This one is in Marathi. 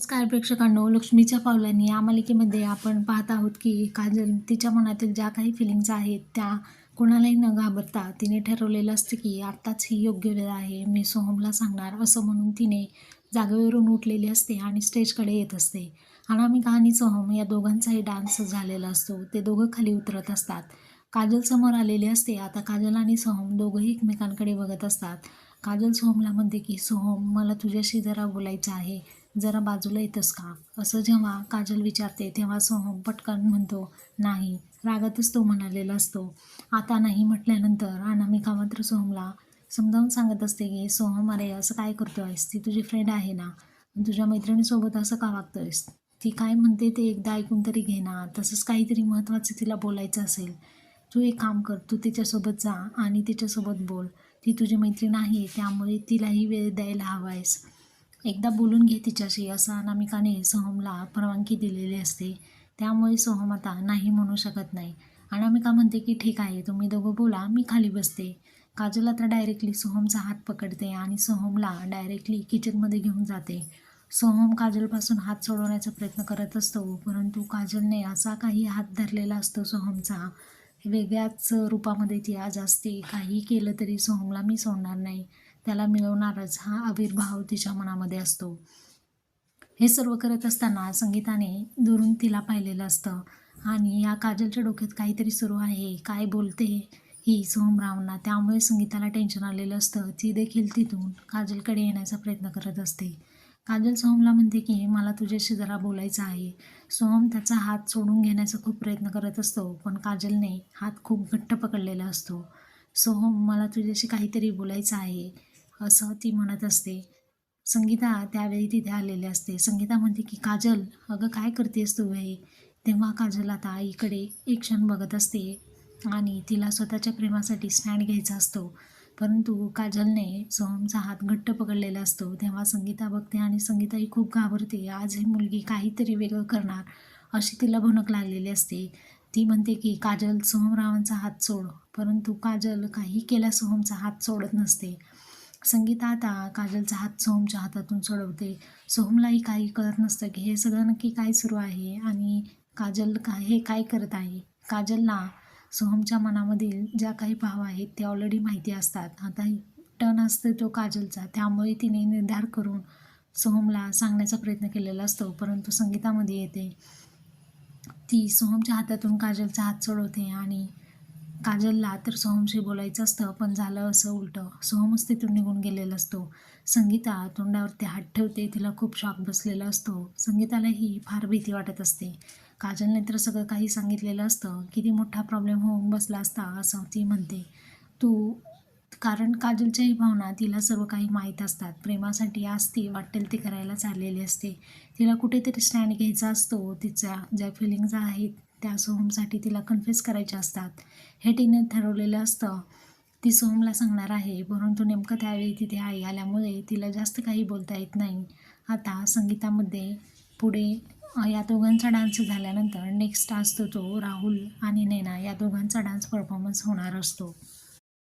नमस्कार प्रेक्षकांनो लक्ष्मीच्या पावलांनी या मालिकेमध्ये आपण पाहत आहोत की काजल तिच्या मनातील ज्या काही फिलिंग्स आहेत त्या कोणालाही न घाबरता तिने ठरवलेलं असतं की आत्ताच ही योग्य वेळ आहे मी सोहमला सांगणार असं म्हणून तिने जागेवरून उठलेली असते आणि स्टेजकडे येत असते. अनामिका आणि सोहम या दोघांचाही डान्स झालेला असतो ते दोघं खाली उतरत असतात. काजल समोर आलेली असते आता काजल आणि सोहम दोघंही एकमेकांकडे बघत असतात. काजल सोहमला म्हणते की सोहम मला तुझ्याशी जरा बोलायचं आहे. जरा बाजूला येतस का? असं जेव्हा काजल विचारते तेव्हा सोहम पटकन म्हणतो नाही. रागातच तो म्हणालेला असतो. आता नाही म्हटल्यानंतर अनामिका मात्र सोहमला समजावून सांगत असते की सोहम अरे असं काय करतो आहेस ती तुझी फ्रेंड आहे ना? तुझ्या मैत्रिणीसोबत असं का वागतोयस? ती काय म्हणते ते एकदा ऐकून तरी घे ना. तसंच काहीतरी महत्त्वाचं तिला बोलायचं असेल. तू एक काम कर तू तिच्यासोबत जा आणि तिच्यासोबत बोल. ती तुझी मैत्रीण आहे त्यामुळे तिलाही वेळ द्यायला हवा आहेस एकदा बोलून घे तिच्याशी असं अनामिकाने सोहमला परवानगी दिलेली असते. त्यामुळे सोहम आता नाही म्हणू शकत नाही. अनामिका म्हणते की ठीक आहे तुम्ही दोघं बोला मी खाली बसते. काजल आता डायरेक्टली सोहमचा हात पकडते आणि सोहमला डायरेक्टली किचनमध्ये घेऊन जाते. सोहम काजलपासून हात सोडवण्याचा प्रयत्न करत असतो परंतु काजलने असा काही हात धरलेला असतो सोहमचा. वेगळ्याच रूपामध्ये ती आज असते. काही केलं तरी सोहमला मी सोडणार नाही. त्याला मिळवणाराच हा आविर्भाव तिच्या मनामध्ये असतो. हे सर्व करत असताना संगीताने दुरून तिला पाहिलेलं असतं. आणि या काजलच्या डोक्यात काहीतरी सुरू आहे. काय बोलते ही सोहमरावना? त्यामुळे संगीताला टेन्शन आलेलं असतं. ती देखील तिथून काजलकडे येण्याचा प्रयत्न करत असते. काजल सोहमला म्हणते की मला तुझ्याशी जरा बोलायचं आहे. सोहम त्याचा हात सोडून घेण्याचा खूप प्रयत्न करत असतो पण काजलने हात खूप घट्ट पकडलेला असतो. सोहम मला तुझ्याशी काहीतरी बोलायचं आहे. असं ती म्हणत असते. संगीता त्यावेळी तिथे आलेले असते. संगीता म्हणते की काजल अगं काय करतेस तू हे? तेव्हा काजल आता आईकडे एक क्षण बघत असते आणि तिला स्वतःच्या प्रेमासाठी स्टँड घ्यायचा असतो. परंतु काजलने सोहमचा हात घट्ट पकडलेला असतो. तेव्हा संगीता बघते आणि संगीता ही खूप घाबरते. आज ही मुलगी काहीतरी वेगळं करणार अशी तिला भनक लागलेली असते. ती म्हणते की काजल सोहमरावांचा हात सोड. परंतु काजल काही केल्या सोहमचा हात सोडत नसते. संगीता आता काजलचा हात सोहमच्या हातातून सोडवते सोहमलाही काही कळत नसतं की हे सगळं नक्की काय सुरू आहे आणि काजल का हे काय करत आहे? काजलला सोहमच्या मनामधील ज्या काही भाव आहेत ते ऑलरेडी माहिती असतात. आता टन असतो तो काजलचा. त्यामुळे तिने निर्धार करून सोहमला सांगण्याचा प्रयत्न केलेला असतो परंतु संगीतामध्ये येते. ती सोहमच्या हातातून काजलचा हात सोडवते आणि काजलला तर सोहमशी बोलायचं असतं पण झालं असं उलटं. सोहमच तिथून निघून गेलेला असतो. संगीता तोंडावरती हात ठेवते तिला खूप शॉक बसलेला असतो. संगीतालाही फार भीती वाटत असते. काजलने तर सगळं काही सांगितलेलं असतं. किती मोठा प्रॉब्लेम होऊन बसला असता असं ती म्हणते. तू कारण काजलच्याही भावना तिला सर्व काही माहीत असतात. प्रेमासाठी आज ती वाटेल ते करायला चाललेली असते. तिला कुठेतरी स्टँड घ्यायचा असतो. तिच्या ज्या फिलिंग्ज आहेत त्या सोहमसाठी तिला कन्फ्युज करायच्या असतात. हे तिने ठरवलेलं असतं. ती सोहमला सांगणार आहे परंतु नेमकं त्यावेळी तिथे आई आल्यामुळे तिला जास्त काही बोलता येत नाही. आता संगीतामध्ये पुढे या दोघांचा डान्स झाल्यानंतर नेक्स्ट असतो तो राहुल आणि नैना. या दोघांचा डान्स परफॉर्मन्स होणार असतो.